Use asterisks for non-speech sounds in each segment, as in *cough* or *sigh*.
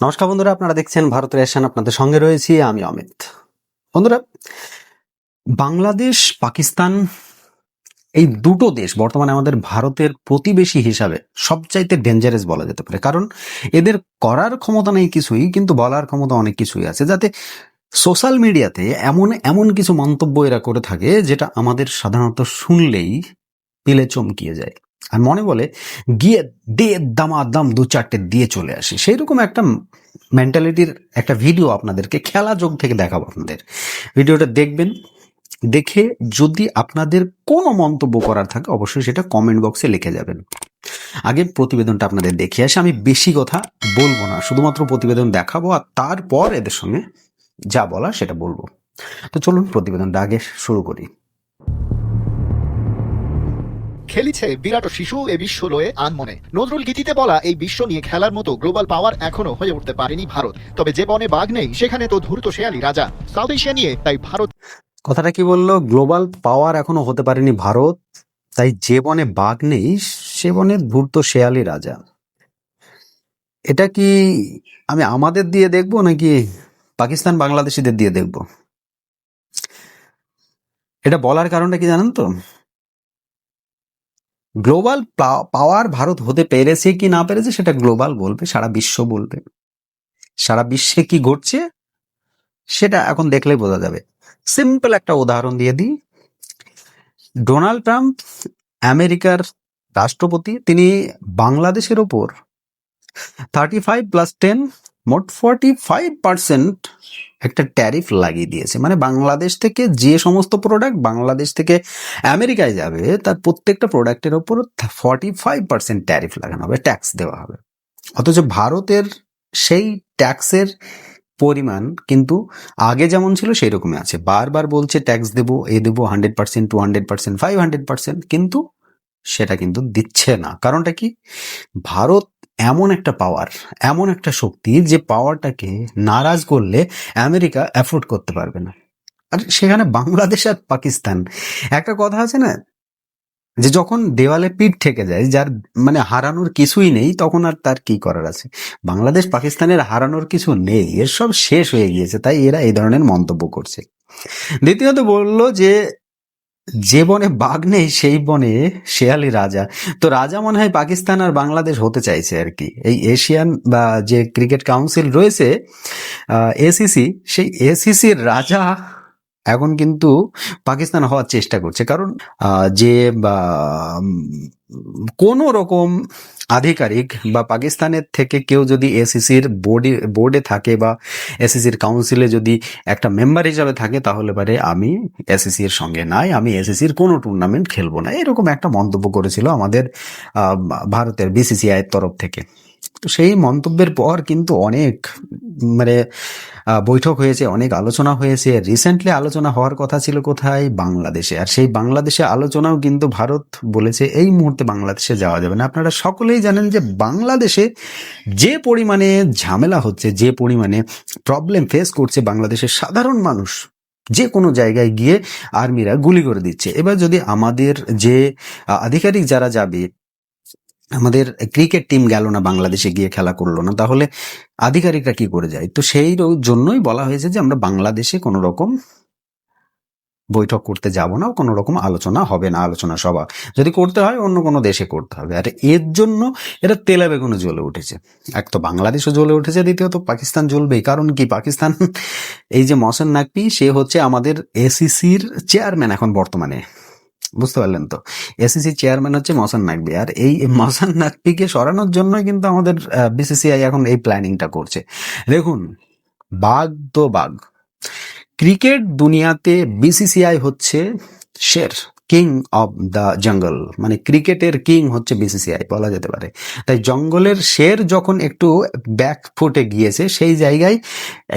নমস্কার বন্ধুরা, আপনারা দেখছেন ভারতের এশান আপনাদের সঙ্গে রয়েছি আমি অমিত। বন্ধুরা, বাংলাদেশ, পাকিস্তান, এই দুটো দেশ বর্তমানে আমাদের ভারতের প্রতিবেশী হিসাবে সবচাইতে ডেঞ্জারাস বলা যেতে পারে। কারণ এদের করার ক্ষমতা নেই কিছুই, কিন্তু বলার ক্ষমতা অনেক কিছুই আছে। যাতে সোশ্যাল মিডিয়াতে এমন এমন কিছু মন্তব্য এরা করে থাকে, যেটা আমাদের সাধারণত শুনলেই পিলে চমকিয়ে যায়। আর মনে বলে, গিয়ে দে দামা দাম দু চারটে দিয়ে চলে আসি। সেই রকম একটা মেন্টালিটির একটা ভিডিও আপনাদেরকে খেলা যোগ থেকে দেখাবো আপনাদের। ভিডিওটা দেখবেন, দেখে যদি আপনাদের কোনো মন্তব্য করার থাকে, অবশ্যই সেটা কমেন্ট বক্সে লিখে যাবেন। আগে প্রতিবেদনটা আপনাদের দেখে আসি। আমি বেশি কথা বলব না, শুধুমাত্র প্রতিবেদন দেখাবো আর তারপর এদের সঙ্গে যা বলা সেটা বলব। তো চলুন প্রতিবেদনটা আগে শুরু করি। খেলিছে বিরাট শিশু এ বিশ্ব লয়ে আনমনে। নজরুল গীতিতে বলা এই বিশ্ব নিয়ে খেলার মতো গ্লোবাল পাওয়ার এখনও হয়ে উঠতে পারেনি ভারত। তবে যে বনে বাঘ নেই, সেখানে তো ধূর্ত শেয়ালি রাজা। সাউথ এশিয়া নিয়ে তাই ভারত কথাটা কি বলল? গ্লোবাল পাওয়ার এখনও হতে পারেনি ভারত। তাই যে বনে বাঘ নেই, সে বনে ধূর্ত শেয়ালি রাজা। এটা কি আমি আমাদের দিয়ে দেখব নাকি পাকিস্তান বাংলাদেশিদের দিয়ে দেখব? এটা বলার কারণটা কি জানেন তো? গ্লোবাল পাওয়ার ভারত হতে পেরেছে কি না পেরেছে সেটা গ্লোবাল বলবে, সারা বিশ্ব বলবে। সারা বিশ্বে কি ঘটছে সেটা এখন দেখলেই বোঝা যাবে। সিম্পল একটা উদাহরণ দিয়ে দিই। ডোনাল্ড ট্রাম্প আমেরিকার রাষ্ট্রপতি, তিনি বাংলাদেশের ওপর থার্টি ফাইভ প্লাস টেন মোট ফর্টি ফাইভ পার্সেন্ট একটা ট্যারিফ লাগিয়ে দিয়েছে। মানে বাংলাদেশ থেকে যে সমস্ত প্রোডাক্ট বাংলাদেশ থেকে আমেরিকায় যাবে, তার প্রত্যেকটা প্রোডাক্টের ওপর ফর্টি ফাইভ পার্সেন্ট ট্যারিফ লাগানো হবে ট্যাক্স দেওয়া হবে। অথচ ভারতের সেই ট্যাক্সের পরিমাণ কিন্তু আগে যেমন ছিল সেই রকমই আছে। বারবার বলছে ট্যাক্স দেবো, এ দেবো hundred percent two hundred percent five hundred percent কিন্তু সেটা কিন্তু দিচ্ছে না। কারণটা কি? ভারত এমন একটা পাওয়ার এমন একটা শক্তি যে পাওয়ারটাকে নারাজ করলে আমেরিকা অ্যাফোর্ড করতে পারবে না। আর সেখানে বাংলাদেশ আর পাকিস্তান, একটা কথা আছে না? যে যখন দেওয়ালে পিঠ থেকে যায়, যার মানে হারানোর কিছুই নেই, তখন আর তার কি করার আছে? বাংলাদেশ, পাকিস্তানের হারানোর কিছু নেই এর সব শেষ হয়ে গিয়েছে, তাই এরা এই ধরনের মন্তব্য করছে। দ্বিতীয়ত বলল যে যে বনে বাঘ নেই, সেই বনে শেয়ালি রাজা। তো রাজা মনে হয় পাকিস্তান আর বাংলাদেশ হতে চাইছে আর কি। এই এশিয়ান বা যে ক্রিকেট কাউন্সিল রয়েছে এসিসি, সেই এসিসির রাজা এখন কিন্তু পাকিস্তান হওয়ার চেষ্টা করছে। কারণ যে কোন রকম আধিকারিক বা পাকিস্তানের থেকে কেউ যদি এসিসির বোর্ডে বোর্ডে থাকে বা এসিসির কাউন্সিলে যদি একটা মেম্বার হিসাবে থাকে, তাহলে পারে আমি এসিসির সঙ্গে নাই, আমি এসিসির কোনো টুর্নামেন্ট খেলব না। এরকম একটা মন্তব্য করেছিল আমাদের ভারতের বিসিসিআই এর তরফ থেকে। তো সেই মন্তব্যের পর কিন্তু অনেক মানে বৈঠক হয়েছে, অনেক আলোচনা হয়েছে। রিসেন্টলি আলোচনা হওয়ার কথা ছিল কোথায়? বাংলাদেশে। আর সেই বাংলাদেশে আলোচনাও কিন্তু ভারত বলেছে, এই মুহূর্তে বাংলাদেশে যাওয়া যাবে না। আপনারা সকলেই জানেন যে বাংলাদেশে যে পরিমাণে ঝামেলা হচ্ছে, যে পরিমাণে প্রবলেম ফেস করছে বাংলাদেশের সাধারণ মানুষ যে কোনো জায়গায় গিয়ে আর্মিরা গুলি করে দিচ্ছে। এবার যদি আমাদের যে আধিকারিক যারা যাবে আমাদের ক্রিকেট টিম গেল না, বাংলাদেশে গিয়ে খেলা করল না, তাহলে আধিকারিকরা কি করে যায়? তো সেই জন্যই বলা হয়েছে যে আমরা বাংলাদেশে কোনো রকম বৈঠক করতে যাব না, কোনো রকম আলোচনা হবে না, আলোচনা সভা। যদি করতে হয়, অন্য কোনো দেশে করতে হবে। আর এর জন্য এরা তেলা বেগুনে জ্বলে উঠেছে। এক তো বাংলাদেশও জ্বলে উঠেছে, দ্বিতীয়ত পাকিস্তান জ্বলবেই। কারণ কি? পাকিস্তান, এই যে মহসেন নাকপি সে হচ্ছে আমাদের এসিসির চেয়ারম্যান এখন বর্তমানে। বুঝতে পারলেন তো? এসিসি চেয়ারম্যান হচ্ছে মহসেন নাকবি আর এই মহসেন নাকবিকে সরানোর জন্যই কিন্তু আমাদের বিসিসিআই এখন এই প্ল্যানিংটা করছে। দেখুন, বাঘ তো বাঘ। ক্রিকেট দুনিয়াতে বিসিসিআই হচ্ছে শের কিং অফ দ্য জঙ্গল মানে ক্রিকেটের কিং হচ্ছে বিসিসিআই বলা যেতে পারে। তাই জঙ্গলের শের যখন একটু ব্যাক ফুটে গিয়েছে, সেই জায়গায়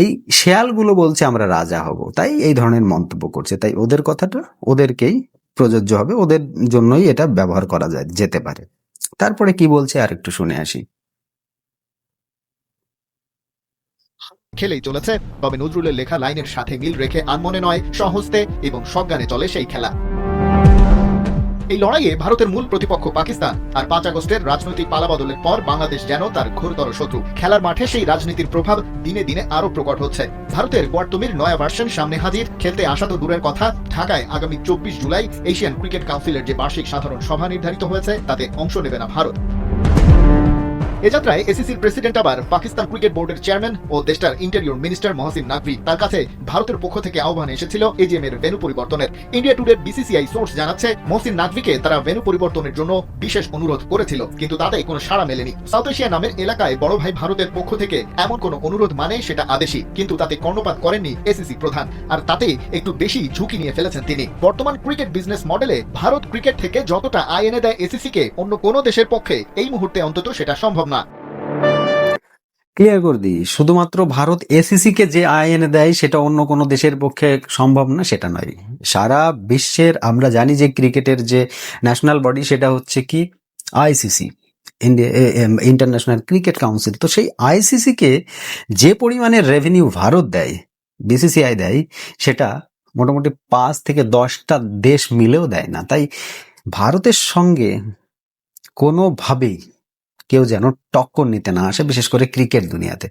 এই শেয়ালগুলো বলছে আমরা রাজা হব। তাই এই ধরনের মন্তব্য করছে। তাই ওদের কথাটা ওদেরকেই প্রযোজ্য হবে, ওদের জন্যই এটা ব্যবহার করা যায়, যেতে পারে। তারপরে কি বলছে আর একটু শুনে আসি। খেলেই চলেছে। তবে নজরুলের লেখা লাইনের সাথে মিল রেখে আনমনে নয় সহজতে এবং সজ্ঞানে চলে সেই খেলা। এই লড়াইয়ে ভারতের মূল প্রতিপক্ষ পাকিস্তান আর পাঁচ আগস্টের রাজনৈতিক পালাবদলের পর বাংলাদেশ যেন তার ঘোরতর শত্রু। খেলার মাঠে সেই রাজনীতির প্রভাব দিনে দিনে আরও প্রকট হচ্ছে। ভারতের কোয়ার্টমির নয়া ভার্সন সামনে হাজির। খেলতে আসা তো দূরের কথা। ঢাকায় আগামী চব্বিশ জুলাই এশিয়ান ক্রিকেট কাউন্সিলের যে বার্ষিক সাধারণ সভা নির্ধারিত হয়েছে, তাতে অংশ নেবে না ভারত। এ যাত্রায় এসিসির প্রেসিডেন্ট আবার পাকিস্তান ক্রিকেট বোর্ডের চেয়ারম্যান ও দেশটার ইন্টেরিয়র মিনিস্টার মহসিন নাকভি। তার কাছে ভারতের পক্ষ থেকে আহ্বান এসেছিল এজিএম এর ভেনু পরিবর্তনের। ইন্ডিয়া টুডের বিসিসিআই সোর্স জানাচ্ছে, মহসিন নাকভিকে তারা ভেনু পরিবর্তনের জন্য বিশেষ অনুরোধ করেছিল, কিন্তু তাতে কোনো সাড়া মেলেনি। সাউথ এশিয়া নামের এলাকায় বড় ভাই ভারতের পক্ষ থেকে এমন কোনো অনুরোধ মানে সেটা আদেশি, কিন্তু তাতে কর্ণপাত করেননি এসিসি প্রধান, আর তাতে একটু বেশি ঝুঁকি নিয়ে ফেলেছেন তিনি। বর্তমান ক্রিকেট বিজনেস মডেলে ভারত ক্রিকেট থেকে যতটা আয় এনে দেয় এসিসি কে অন্য কোনো দেশের পক্ষে এই মুহূর্তে অন্তত সেটা সম্ভব ক্লিয়ার করে দিই, শুধুমাত্র ভারত এসিসি কে যে আয় এনে দেয় সেটা অন্য কোনো দেশের পক্ষে সম্ভব না, সেটা নয়। সারা বিশ্বের আমরা জানি যে ক্রিকেটের যে ন্যাশনাল বডি সেটা হচ্ছে কি? আইসিসি ইন্টারন্যাশনাল ক্রিকেট কাউন্সিল তো সেই আইসিসি কে যে পরিমাণে রেভিনিউ ভারত দেয় বিসিসিআই দেয়, সেটা মোটামুটি পাঁচ থেকে দশটা দেশ মিলেও দেয় না। তাই ভারতের সঙ্গে কোনোভাবেই কেউ যেন টক্কর নিতে না আসে, বিশেষ করে ক্রিকেট দুনিয়াতে।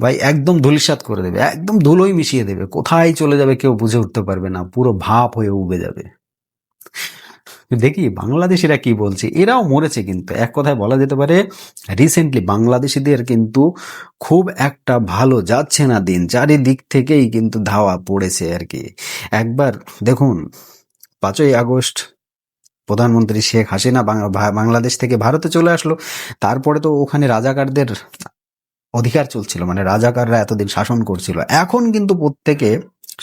ভাই, একদম ধুলিসাৎ করে দেবে, একদম ধুলোই মিশিয়ে দেবে। কোথায় চলে যাবে কেউ বুঝে উঠতে পারবে না, পুরো ভাপ হয়ে উবে যাবে। দেখি বাংলাদেশিরা কি বলছে, এরাও মরেছে কিন্তু। এক কথায় বলা যেতে পারে রিসেন্টলি বাংলাদেশিদের কিন্তু খুব একটা ভালো যাচ্ছে না দিন। চারিদিক থেকেই কিন্তু ধাওয়া পড়েছে আর কি। একবার দেখুন, পাঁচই আগস্ট প্রধানমন্ত্রী শেখ হাসিনা বাংলাদেশ থেকে ভারতে চলে আসলো। তারপরে তো ওখানে রাজাকারদের অধিকার চলছিল মানে রাজাকাররা এতদিন শাসন করছিল। এখন কিন্তু প্রত্যেকে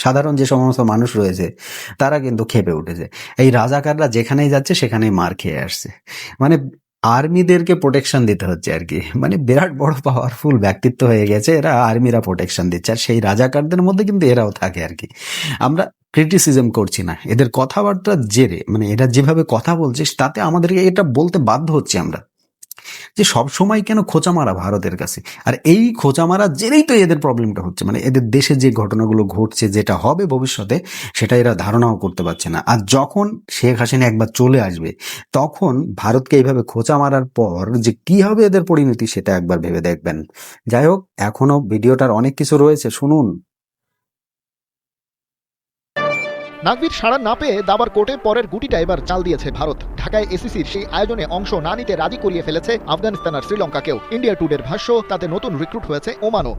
সাধারণ যে সমস্ত মানুষ রয়েছে, তারা কিন্তু খেপে উঠেছে। এই রাজাকাররা যেখানেই যাচ্ছে, সেখানেই মার খেয়ে আসছে। মানে আর্মিদেরকে প্রোটেকশন দিতে হচ্ছে আর কি। মানে বিরাট বড় পাওয়ারফুল ব্যক্তিত্ব হয়ে গেছে, এরা আর্মিরা প্রোটেকশন দিচ্ছে। আর সেই রাজাকারদের মধ্যে কিন্তু এরাও থাকে আর কি। আমরা ক্রিটিসিজম করছি না। এদের কথাবার্তার জেরে মানে এরা যেভাবে কথা বলছে, তাতে আমাদেরকে এটা বলতে বাধ্য হচ্ছে আমরা। যে সব সময় কেন খোঁচা মারা ভারতের কাছে? আর এই খোঁচা মারা জেরেই তো এদের প্রবলেমটা হচ্ছে। মানে এদের দেশে যে ঘটনাগুলো ঘটছে, যেটা হবে ভবিষ্যতে, সেটা এরা ধারণাও করতে পারছে না। আর যখন শেখ হাসিনা একবার চলে আসবে, তখন ভারতকে এইভাবে খোঁচা মারার পর যে কি হবে এদের পরিণতি, সেটা একবার ভেবে দেখবেন। যাই হোক, এখনও ভিডিওটার অনেক কিছু রয়েছে, শুনুন। নাগবির সাড়া না পেয়ে দাবার কোর্টে পরের গুটিটা এবার চাল দিয়েছে ভারত। ঢাকায় এসিসির সেই আয়োজনে অংশ না নিতে রাজি করিয়ে ফেলেছে আফগানিস্তান আর শ্রীলঙ্কাকেও। ইন্ডিয়া টুডের ভাষ্য, তাতে নতুন রিক্রুট হয়েছে ওমানও।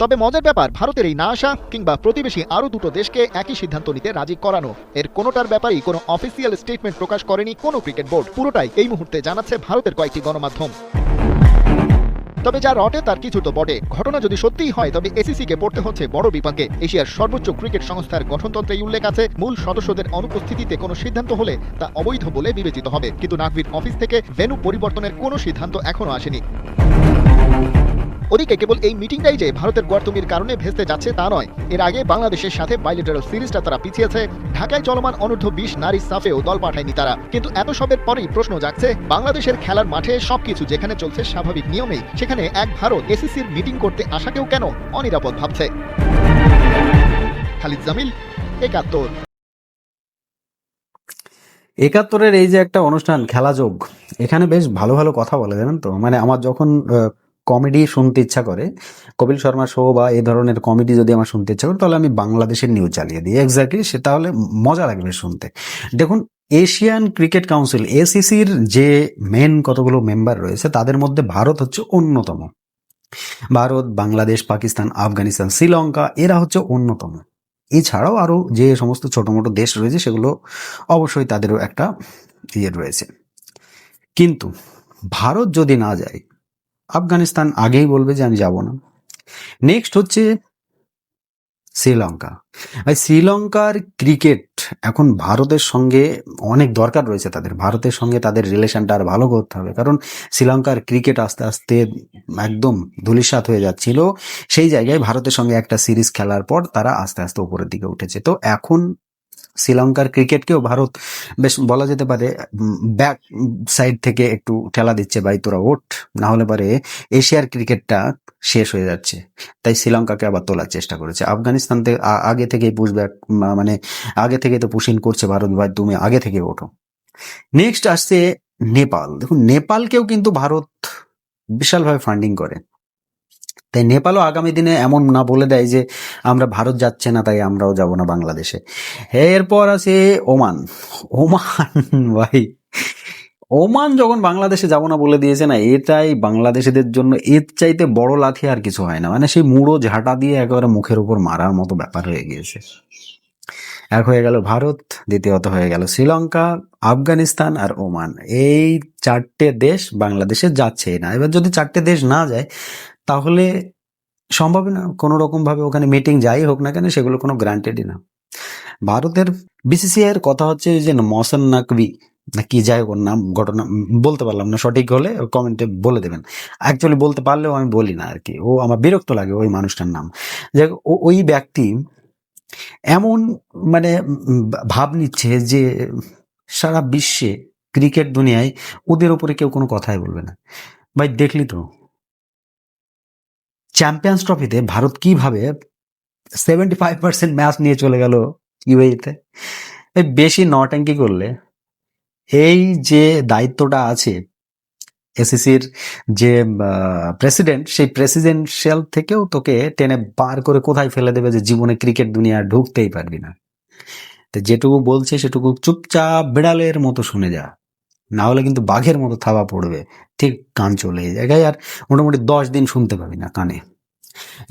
তবে মজার ব্যাপার, ভারতের এই না আসা কিংবা প্রতিবেশী আরও দুটো দেশকে একই সিদ্ধান্ত নিতে রাজি করানো, এর কোনোটার ব্যাপারেই কোনো অফিসিয়াল স্টেটমেন্ট প্রকাশ করেনি কোনো ক্রিকেট বোর্ড পুরোটাই এই মুহূর্তে জানাচ্ছে ভারতের কয়েকটি গণমাধ্যম। তবে যা রটে তার কিছু তো বটে। ঘটনা যদি সত্যিই হয়, তবে এসিসি কে পড়তে হচ্ছে বড় বিপাকে। এশিয়ার সর্বোচ্চ ক্রিকেট সংস্থার গঠনতন্ত্রে উল্লেখ আছে, মূল সদস্যদের অনুপস্থিতিতে কোনো সিদ্ধান্ত হলে তা অবৈধ বলে বিবেচিত হবে। কিন্তু নাকভির অফিস থেকে ভেনু পরিবর্তনের কোনো সিদ্ধান্ত এখনও আসেনি। ওদিকে কেবল এই মিটিংটাই যে ভারতের গোয়ার্তুমির কারণে ভেস্তে যাচ্ছে তা নয়। এর আগে বাংলাদেশের সাথে বাইলেটারাল সিরিজটা তারা পিছিয়েছে। ঢাকায় চলমান অনূর্ধ্ব বিশ নারী সাফেও দল পাঠায়নি তারা। কিন্তু এত সবের পরেই প্রশ্ন জাগছে, বাংলাদেশের খেলার মাঠে সবকিছু যেখানে চলছে স্বাভাবিক নিয়মেই, সেখানে এক ভারত এসিসির মিটিং করতে আসাকেও কেন অনিরাপদ ভাবছে। খালিদ জামিল, একাত্তর। একাত্তরের এই যে একটা অনুষ্ঠান খেলাযোগ এখানে বেশ ভালো ভালো কথা বলে, জানেন তো? মানে আমার যখন কমেডি শুনতে ইচ্ছা করে। কপিল শর্মা শো বা এই ধরনের কমেডি যদি আমার শুনতে ইচ্ছা করে, তাহলে আমি বাংলাদেশের নিউজ চালিয়ে দিই। এক্স্যাক্টলি সে তাহলে মজা লাগবে শুনতে। দেখুন এশিয়ান ক্রিকেট কাউন্সিল এসিসির যে মেন কতগুলো মেম্বার রয়েছে, তাদের মধ্যে ভারত হচ্ছে অন্যতম। ভারত, বাংলাদেশ, পাকিস্তান, আফগানিস্তান, শ্রীলঙ্কা, এরা হচ্ছে অন্যতম। এছাড়াও আরও যে সমস্ত ছোট মোটো দেশ রয়েছে, সেগুলো অবশ্যই তাদেরও একটা ইয়ে রয়েছে। কিন্তু ভারত যদি না যায় আফগানিস্তান আগেই বলবে যে আমি যাব না। নেক্সট হচ্ছে শ্রীলঙ্কা। ভাই শ্রীলঙ্কার ক্রিকেট এখন ভারতের সঙ্গে অনেক দরকার রয়েছে তাদের। ভারতের সঙ্গে তাদের রিলেশনটা আর ভালো করতে হবে। কারণ শ্রীলঙ্কার ক্রিকেট আস্তে আস্তে একদম ধুলিসাৎ হয়ে যাচ্ছিল। সেই জায়গায় ভারতের সঙ্গে একটা সিরিজ খেলার পর তারা আস্তে আস্তে উপরের দিকে উঠেছে। তো এখন শ্রীলঙ্কার ক্রিকেটকেও ভারত বেশ বলা যেতে পারে ব্যাক সাইড থেকে একটু ঠেলা দিচ্ছে ভাই তোরা ওঠ। না হলে পারে এশিয়ার ক্রিকেটটা শেষ হয়ে যাচ্ছে। তাই শ্রীলঙ্কাকে আবার তোলার চেষ্টা করেছে। আফগানিস্তান থেকে আগে থেকেই পুশব্যাক মানে আগে থেকে তো পুশিন করছে ভারত ভাই, তুমি আগে থেকে ওঠো। নেক্সট আসছে নেপাল। দেখুন, নেপালকেও কিন্তু ভারত বিশালভাবে ফান্ডিং করে। তাই নেপালও আগামী দিনে এমন না বলে দেয় যে আমরা ভারত যাচ্ছে না, তাই আমরাও যাব না বাংলাদেশে। এরপর আছে ওমান। ওমান, *laughs* ভাই। ওমান যখন বাংলাদেশে যাব না বলে দিয়েছে না, এটাই বাংলাদেশিদের জন্য এর চাইতে বড় লাথি আর কিছু হয় না। মানে সেই মুড়ো ঝাঁটা দিয়ে একেবারে মুখের উপর মারার মতো ব্যাপার হয়ে গিয়েছে। এক হয়ে গেল ভারত, দ্বিতীয়ত হয়ে গেল শ্রীলঙ্কা, আফগানিস্তান আর ওমান। এই চারটে দেশ বাংলাদেশে যাচ্ছেই না। এবার যদি চারটে দেশ না যায় তাহলে সম্ভব না। কোনো রকম ভাবে ওখানে মিটিং যাই হোক না কেন সেগুলো কোনো গ্রান্টেডই না। ভারতের বিসিসিআই এর কথা হচ্ছে যে মহসেন নাকবি না কি যাই ওর নাম, ঘটনা, বলতে পারলাম না, সঠিক হলে কমেন্টে বলে দেবেন। অ্যাকচুয়ালি বলতে পারলেও আমি বলি না আর কি। ও আমার বিরক্ত লাগে ওই মানুষটার নাম। যে ওই ব্যক্তি এমন মানে ভাব নিচ্ছে যে সারা বিশ্বে ক্রিকেট দুনিয়ায় ওদের উপরে কেউ কোনো কথাই বলবে না। ভাই দেখলি তো? চ্যাম্পিয়ন্স ট্রফিতে ভারত কীভাবে সেভেন্টি ফাইভ পার্সেন্ট ম্যাচ নিয়ে চলে গেল ইউএইতে এই বেশি নট্যাঙ্কি করলে এই যে দায়িত্বটা আছে এসিসির যে প্রেসিডেন্ট সেই প্রেসিডেন্সিয়াল থেকেও তোকে টেনে বার করে কোথায় ফেলে দেবে যে জীবনে ক্রিকেট দুনিয়া ঢুকতেই পারবি না। তো যেটুকু বলছে সেটুকু চুপচাপ বিড়ালের মতো শুনে যা। না হলে কিন্তু বাঘের মতো থাবা পড়বে। ঠিক কান চলে এই জায়গায় আর মোটামুটি দশ দিন শুনতে পাবি না কানে।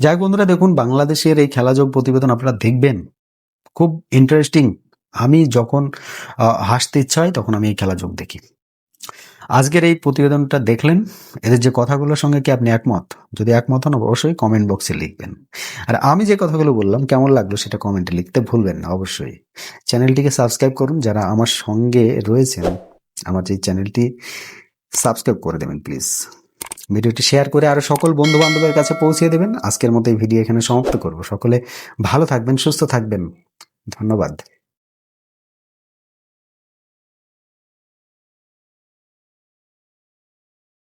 যাই বন্ধুরা, দেখুন বাংলাদেশের এই খেলাযোগ প্রতিবেদন আপনারা দেখবেন। খুব ইন্টারেস্টিং আমি যখন হাসতে ইচ্ছা হয় তখন আমি এই খেলাযোগ দেখি। আজকের এই প্রতিবেদনটা দেখলেন। এদের যে কথাগুলোর সঙ্গে কি আপনি একমত? যদি একমত হন অবশ্যই কমেন্ট বক্সে লিখবেন। আর আমি যে কথাগুলো বললাম, কেমন লাগল সেটা কমেন্টে লিখতে ভুলবেন না, অবশ্যই। চ্যানেলটিকে সাবস্ক্রাইব করুন যারা আমার সঙ্গে রয়েছেন। আমার এই চ্যানেলটি সাবস্ক্রাইব করে দেবেন প্লিজ ভিডিওটি শেয়ার করে আরও সকল বন্ধু বান্ধবের কাছে পৌঁছে দেবেন। আজকের মতো এই ভিডিও এখানে সমাপ্ত করব। সকলে ভালো থাকবেন, সুস্থ থাকবেন। ধন্যবাদ।